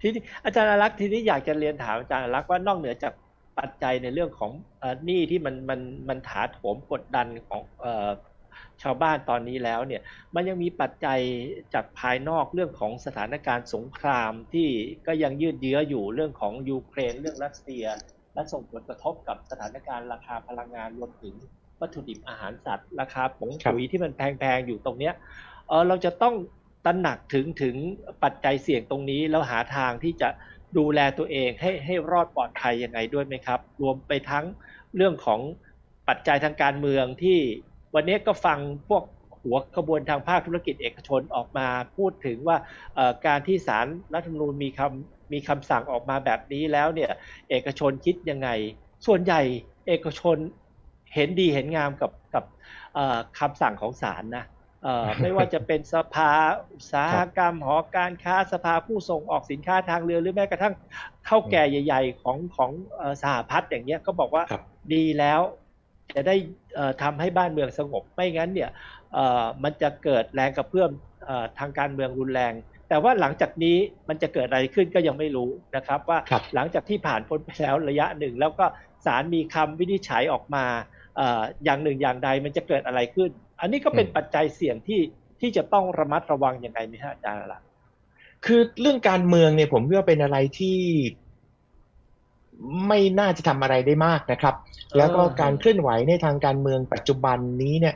ทีนี้อาจารย์อารักษ์ทีนี้อยากจะเรียนถามอาจารย์อารักษ์ว่านอกเหนือจากปัจจัยในเรื่องของเอ่อหนี้ที่มันมันมันถาโถมกดดันของเอ่อชาวบ้านตอนนี้แล้วเนี่ยมันยังมีปัจจัยจากภายนอกเรื่องของสถานการณ์สงครามที่ก็ยังยืดเยื้ออยู่เรื่องของยูเครนเรื่องรัสเซีย และส่งผลกระทบกับสถานการณ์ราคาพลังงานรวมถึงวัตถุดิบอาหารสัตว์ ราคาผงครับปุ๋ยที่มันแพงๆอยู่ตรงเนี้ยเออเราจะต้อง ตระหนักถึงถึงปัจจัยเสี่ยงตรงนี้ แล้วหาทางที่จะดูแลตัวเองให้ให้รอดปลอดภัยยังไงด้วยไหมครับ รวมไปทั้งเรื่องของปัจจัยทางการเมืองที่วันนี้ก็ฟังพวกหัวขบวนทางภาคธุรกิจเอกชนออกมาพูดถึงว่าการที่ศาลรัฐธรรมนูญมีคำมีคำสั่งออกมาแบบนี้แล้วเนี่ยเอกชนคิดยังไง ส่วนใหญ่เอกชนเห็นดีเห็นงามกับกับคำสั่งของศาลนะ ไม่ว่าจะเป็นสภาอุตสาหกรรมหอการค้าสภาผู้ส่งออกสินค้าทางเรือหรือแม้กระทั่งเท่าแก่ใหญ่ ๆ ของของเอ่อสหพัฒน์อย่างเงี้ยก็บอกว่าครับดีแล้วจะได้เอ่อทำให้บ้านเมืองสงบไม่งั้นเนี่ยเอ่อมันจะเกิดแรงกระเพื่อมเอ่อทางการเมืองรุนแรง แต่ว่าหลังจากนี้มันจะเกิดอะไรขึ้นก็ยังไม่รู้นะครับ ว่าครับหลังจากที่ผ่านพ้นไปแล้วระยะหนึ่ง แล้วก็ศาลมีคำวินิจฉัยออกมาเอ่ออย่างหนึ่งอย่างใดมันจะเกิดอะไรขึ้น อันนี้ก็เป็นอืมปัจจัยเสี่ยงที่ที่จะต้องระมัดระวังยังไงไหมฮะอาจารย์ล่ะคือเรื่องการเมืองเนี่ยผมคิดว่าเป็นอะไรที่ไม่น่าจะทำอะไรได้มากนะครับ แล้วก็การเคลื่อนไหวในทางการเมืองปัจจุบันนี้เนี่ย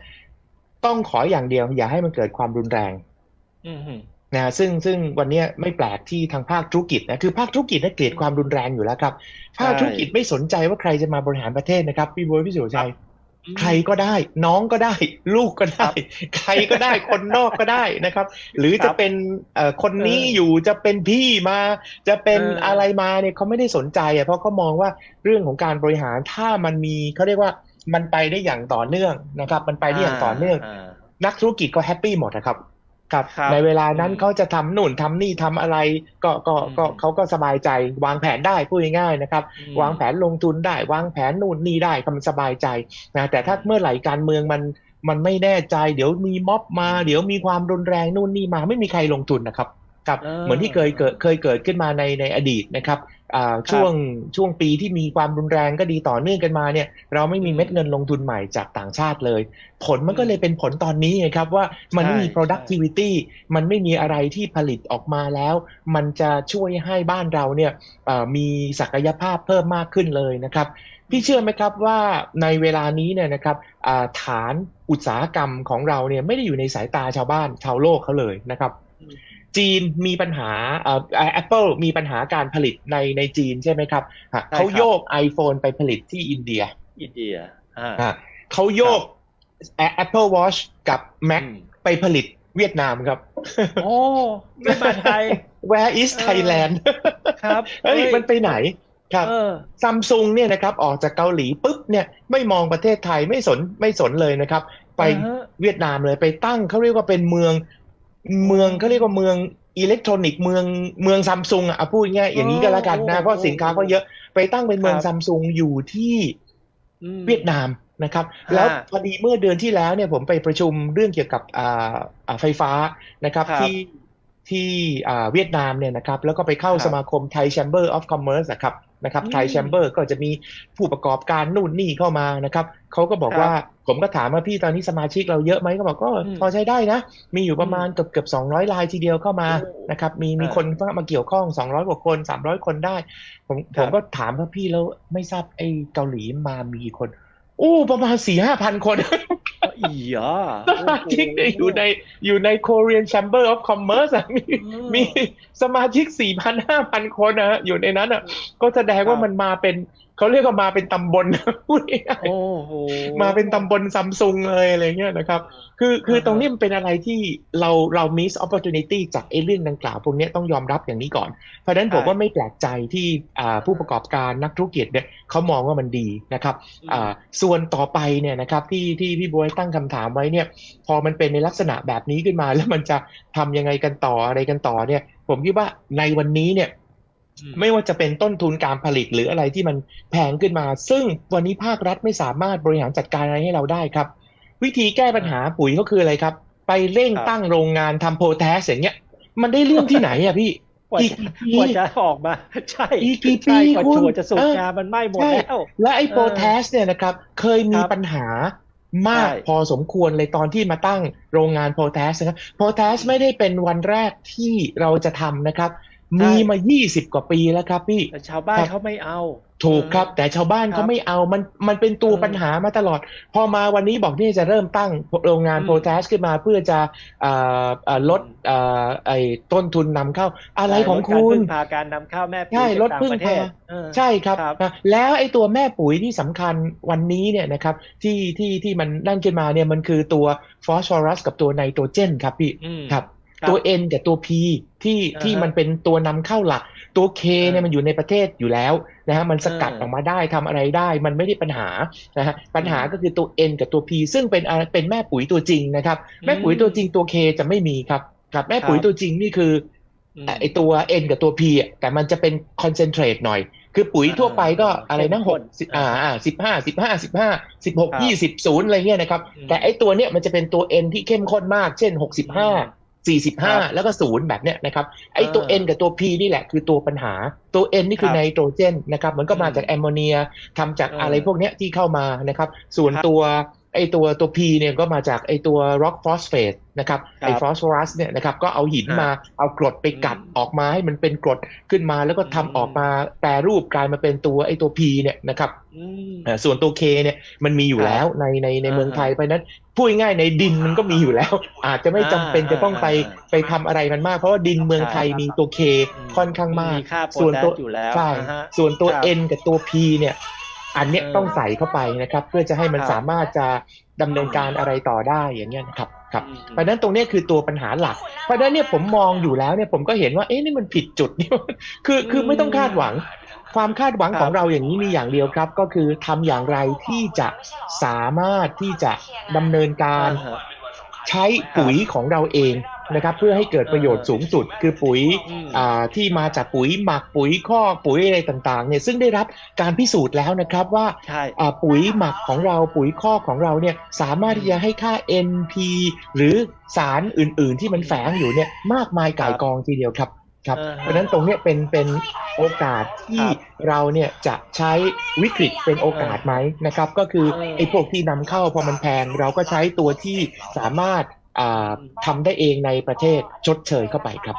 ต้องขออย่างเดียว อย่าให้มันเกิดความรุนแรงอืมฮึนะซึ่งซึ่งวันเนี้ยไม่แปลกที่ทางภาคธุรกิจนะคือภาคธุรกิจเนี่ยเกลียดความรุนแรงอยู่แล้วครับ ภาคธุรกิจไม่สนใจว่าใครจะมาบริหารประเทศนะครับพี่บวยพี่สุรชัย ใครก็ได้ น้องก็ได้ ลูกก็ได้ ใครก็ได้คนนอกก็ได้นะครับ หรือครัจะบเป็นเอ่อคนนี้เอออยู่จะเป็นพี่มาจะเป็นเออออะไรมาเนี่ยเขาไม่ได้สนใจอะเพราะเขามองว่าเรื่องของการบริหารถ้ามันมีเขาเรียกว่ามันไปได้อย่างต่อเนื่องนะครับ มันไปได้อย่างต่อเนื่องานักธุรกิจก็แฮปปี้หมดนะครับ ครับครับในเวลานั้นอืมเขาจะทำนู่นทำนี่ทำอะไร ก็ก็ก็อืมเขาก็สบายใจ วางแผนได้พูดง่ายๆนะครับอืมวางแผนลงทุนได้ วางแผนนู่นนี่ได้ก็มันสบายใจนะแต่ถ้าเมื่อไหร่การเมืองมันมันไม่แน่ใจ เดี๋ยวมีม็อบมา เดี๋ยวมีความรุนแรงนู่นนี่มาไม่มีใครลงทุนนะครับ ครับเออเหมือนที่เคยเกิดเคยเกิดขึ้นมาในในอดีตนะครับอ่าช่วงช่วงปีที่มีความรุนแรงก็ดีต่อเนื่องกันมาเนี่ยเราไม่มีเม็ดเงินลงทุนใหม่จากต่างชาติเลย ผลมันก็เลยเป็นผลตอนนี้ไงครับว่ามันไม่มีใช่ productivity มันไม่มีอะไรที่ผลิตออกมาแล้ว มันจะช่วยให้บ้านเราเนี่ยเอ่อมีศักยภาพเพิ่มมากขึ้นเลยนะครับพี่เชื่อไหมครับว่าในเวลานี้เนี่ยนะครับอ่าฐานอุตสาหกรรมของเราเนี่ยไม่ได้อยู่ในสายตาชาวบ้านชาวโลกเขาเลยนะครับอืม จีนมีปัญหาเอ่อแอปเปิลมีปัญหาการผลิตในในจีนใช่ไหมครับฮะใช่ครับเขาโยก iPhone ไปผลิตที่อินเดีย อินเดียอ่าอะเขาโยก Apple Watch กับ Mac อืมไปผลิตเวียดนามครับ โอ้ไม่มาไทย Where is เออ Thailand ครับเฮ้ยมันไปไหนครับเออซัมซุงเนี่ยนะครับออกจากเกาหลีปุ๊บเนี่ยไม่มองประเทศไทยไม่สนไม่สนเลยนะครับ ไปอ่าฮะเวียดนามเลยไปตั้งเขาเรียกว่าเป็นเมือง เมืองเขาเรียกว่าเมืองอิเล็กทรอนิกส์เมืองเมืองซัมซุงอะพูดง่ายๆอย่างนี้ก็แล้วกันนะโอ้เพราะสินค้าก็เยอะไปตั้งเป็นเมืองครับซัมซุงอยู่ที่อืมเวียดนามนะครับฮะแล้วพอดีเมื่อเดือนที่แล้วเนี่ยผมไปประชุมเรื่องเกี่ยวกับอ่าอ่าไฟฟ้านะครับครับที่ที่อ่าเวียดนามเนี่ยนะครับ แล้วก็ไปเข้าครับสมาคมไทยแชมเบอร์ออฟคอมเมอร์สครับ นะครับอืมไทยแชมเบอร์ก็จะมีผู้ประกอบการนู่นนี่เข้ามานะครับเขาก็บอกครับว่าผมก็ถามว่าพี่ตอนนี้สมาชิกเราเยอะไหมก็บอกก็อืมพอใช้ได้นะ มีอยู่ประมาณเกือบเกือบสองร้อยรายทีเดียวเข้ามาโอ้นะครับมีมีอ่าคนเข้ามาเกี่ยวข้องสองร้อยกว่าคนสามร้อยคนได้ ผมคผรับมก็ถามว่าพี่แล้วไม่ทราบไอ้เกาหลีมามีกี่คน อู้ประมาณสี่ห้าพันคน อีอ๋อสมาชิกเนี่ยอยู่ในอยู่ใน Korean Chamber of Commerce อะมีอืมมีสมาชิกสี่พันห้าพันคนนะฮะอยู่ในนั้นอะ ก็แสดงว่าครับมันมาเป็น เขาเรียกว่ามาเป็นตำบลพูดง่ายโอ้โหๆมาเป็นตำบลซัมซุงเลยอะไรเงี้ยนะครับ คือคืออ่าฮะตรงนี้มันเป็นอะไรที่เราเรา miss opportunity จากไอ้เรื่องดังกล่าวพวกเนี้ยต้องยอมรับอย่างนี้ก่อน เพราะฉะนั้นผมใช่ว่าไม่แปลกใจที่อ่าผู้ประกอบการนักธุรกิจเนี่ยเขามองว่ามันดีนะครับอ่าส่วนต่อไปเนี่ยนะครับที่ที่พี่บวยตั้งคำถามไว้เนี่ย พอมันเป็นในลักษณะแบบนี้ขึ้นมา แล้วมันจะทำยังไงกันต่ออะไรกันต่อเนี่ย ผมคิดว่าในวันนี้เนี่ยอืม ไม่ว่าจะเป็นต้นทุนการผลิตหรืออะไรที่มันแพงขึ้นมา ซึ่งวันนี้ภาครัฐไม่สามารถบริหารจัดการอะไรให้เราได้ครับ วิธีแก้ปัญหาปุ๋ยก็คืออะไรครับ ไปเร่งครับตั้งโรงงานทำโพแทสอย่างเงี้ย มันได้เรื่องที่ไหนอะพี่กว่าอีกจะกี่ปีกว่าจะออกมา ใช่อีกกี่ใช่ปีกว่าคุณถั่วจะสุกเอองามันไหม้หมดใช่แล้ว และไอ้เออโปรแทสเนี่ยนะครับ เคยมีครับปัญหามากใช่พอสมควรเลยตอนที่มาตั้งโรงงานโปรแทสนะครับโปรแทสไม่ได้เป็นวันแรกที่เราจะทำนะครับ มีมา 20 กว่าปีแล้วครับพี่แต่ชาวบ้านครับเขาไม่เอา ถูกครับ แต่ชาวบ้านครับเขาไม่เอามันมันเป็นตัวเออปัญหามาตลอด พอมาวันนี้บอกนี่จะเริ่มตั้งโรงงานอืมโปรแทสขึ้นมาเพื่อจะเอ่อเอ่อลดเอ่อไอ้ต้นทุนนำเข้า อะไรของลดคุการณพึ่งพาการนำเข้าแม่ปุ๋ยใช่จากลดต่างพึ่งประเทศพาเออใช่ครับครับนะแล้วไอ้ตัวแม่ปุ๋ยที่สำคัญวันนี้เนี่ยนะครับที่ที่ที่มันนั่นขึ้นมาเนี่ยมันคือตัวฟอสฟอรัสกับตัวไนโตรเจนครับพี่อืมครับครับ ตัว N กับตัว P ที่อ่าฮะที่มันเป็นตัวนำเข้าหลัก ตัว K เนี่ยอ่ามัมันอยู่ในประเทศอยู่แล้วนะฮะมันสกัดอ่าออกมาได้ทำอะไรได้ มันไม่ได้ปัญหานะฮะปัญหาก็คือตัว N กับตัว P ซึ่งเป็นอ่าเป็นแม่ปุ๋ยตัวจริงนะครับ แม่ปุ๋ยตัวจริงตัว K จะไม่มีครับครับแม่ปุ๋ยครับตัวจริงนี่คืออืมไอตัว N กับตัว P อะแต่มันจะเป็นคอนเซนเทรตหน่อย คือปุ๋ยทั่วไปก็อ่าอะไรนะเข้มหข้กนสิบอ่าอ่าอ่าสิบห้าสิบห้าสิบห้าสิบหกครับยี่สิบศูนย์อะไรเงี้ยนะครับอืมแต่ไอตัวเนี้ยมันจะเป็นตัว N ที่เข้มข้นมาก เช่นหกสิบห้า สี่สิบคห้ารับแล้วก็ศูนย์แบบเนี้ยนะครับไอตัวอ่า N กับตัว P นี่แหละคือตัวปัญหาตัว N นี่คือครับไนโตรเจนนะครับมันก็มาจากอืมแอมโมเนียทำจากเออออะไรพวกเนี้ยที่เข้ามานะครับส่วนครับตัว ไอตัวตัว P เนี่ยก็มาจากไอตัว rock phosphate นะครับครับไอฟอสฟอรัสเนี่ยนะครับก็เอาหินอ่ามมาเอากรดไปกัดอืมออกมาให้มันเป็นกรดขึ้นมาแล้วก็ทำอืมออกมาแปรรูปกลายมาเป็นตัวไอตัว P เนี่ยนะครับอืมเอ่อส่วนตัว K เนี่ยมันมีอยู่ครับแล้วในในในอ่าเมืองไทยเพราะฉะนั้นพูดง่ายๆในดินมันก็มีอยู่แล้ว อาจจะไม่จำเป็นอ่าจะต้องไปอ่าไปทำอะไรมันมาก เพราะว่าดินเมืองไทยใช่มีตัว K ค่อนข้างมากมีค่าโพส่วนแทตัสวอยู่แล้วใช่นะฮะส่วนตัวครับ N กับตัว P เนี่ย อันเนี้ยเออต้องใส่เข้าไปนะครับ เพื่อจะให้มันครับสามารถจะดำเนินการอะไรต่อได้อย่างเงี้ยนะครับครับอืมเพราะฉะนั้นตรงเนี้ยคือตัวปัญหาหลัก เพราะฉะนั้นเนี่ยผมมองอยู่แล้วเนี่ยผมก็เห็นว่าเอ๊ะนี่มันผิดจุดนี่คือคือไม่ต้องคาดหวัง ความคาดหวังครับของเราอย่างนี้มีอย่างเดียวครับ ก็คือทำอย่างไรที่จะสามารถที่จะดำเนินการอ่าฮะใช้ปุ๋ยของเราเอง นะครับเพื่อให้เกิดประโยชน์สูงสุด คือปุ๋ยอืมอ่าที่มาจากปุ๋ยหมักปุ๋ยคอกปุ๋ยอะไรต่างๆเนี่ยซึ่งได้รับการพิสูจน์แล้วนะครับว่าใช่อ่าปุ๋ยหมักของเราปุ๋ยคอกของเราเนี่ยสามารถที่จะให้ค่า NP หรือสารอื่น ๆ ที่มันแฝงอยู่เนี่ยมากมายก่ายกองทีเดียวครับครับอ่าฮะเพราะฉะนั้นตรงเนี้ยเป็นเป็นโอกาสที่ครับเราเนี่ยจะใช้วิกฤตเป็นโอกาสไหมนะครับ ก็คือเออไอ้พวกที่นำเข้าพอมันแพงเราก็ใช้ตัวที่สามารถ อ่าทำได้เองในประเทศชดเชยเข้าไปครับ